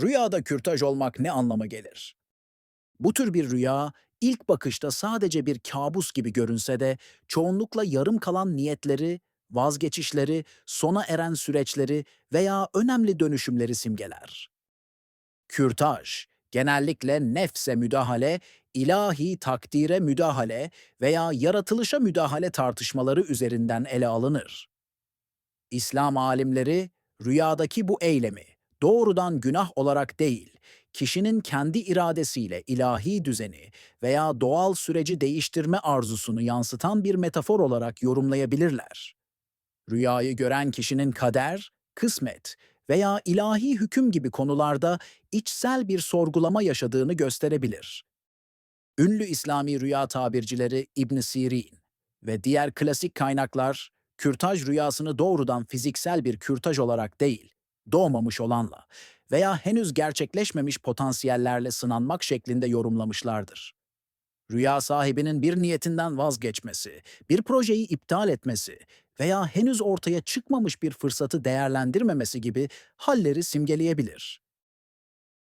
Rüyada kürtaj olmak ne anlama gelir? Bu tür bir rüya, ilk bakışta sadece bir kabus gibi görünse de çoğunlukla yarım kalan niyetleri, vazgeçişleri, sona eren süreçleri veya önemli dönüşümleri simgeler. Kürtaj, genellikle nefse müdahale, ilahi takdire müdahale veya yaratılışa müdahale tartışmaları üzerinden ele alınır. İslam alimleri rüyadaki bu eylemi doğrudan günah olarak değil, kişinin kendi iradesiyle ilahi düzeni veya doğal süreci değiştirme arzusunu yansıtan bir metafor olarak yorumlayabilirler. Rüyayı gören kişinin kader, kısmet veya ilahi hüküm gibi konularda içsel bir sorgulama yaşadığını gösterebilir. Ünlü İslami rüya tabircileri İbn Sirin ve diğer klasik kaynaklar kürtaj rüyasını doğrudan fiziksel bir kürtaj olarak değil, doğmamış olanla veya henüz gerçekleşmemiş potansiyellerle sınanmak şeklinde yorumlamışlardır. Rüya sahibinin bir niyetinden vazgeçmesi, bir projeyi iptal etmesi veya henüz ortaya çıkmamış bir fırsatı değerlendirmemesi gibi halleri simgeleyebilir.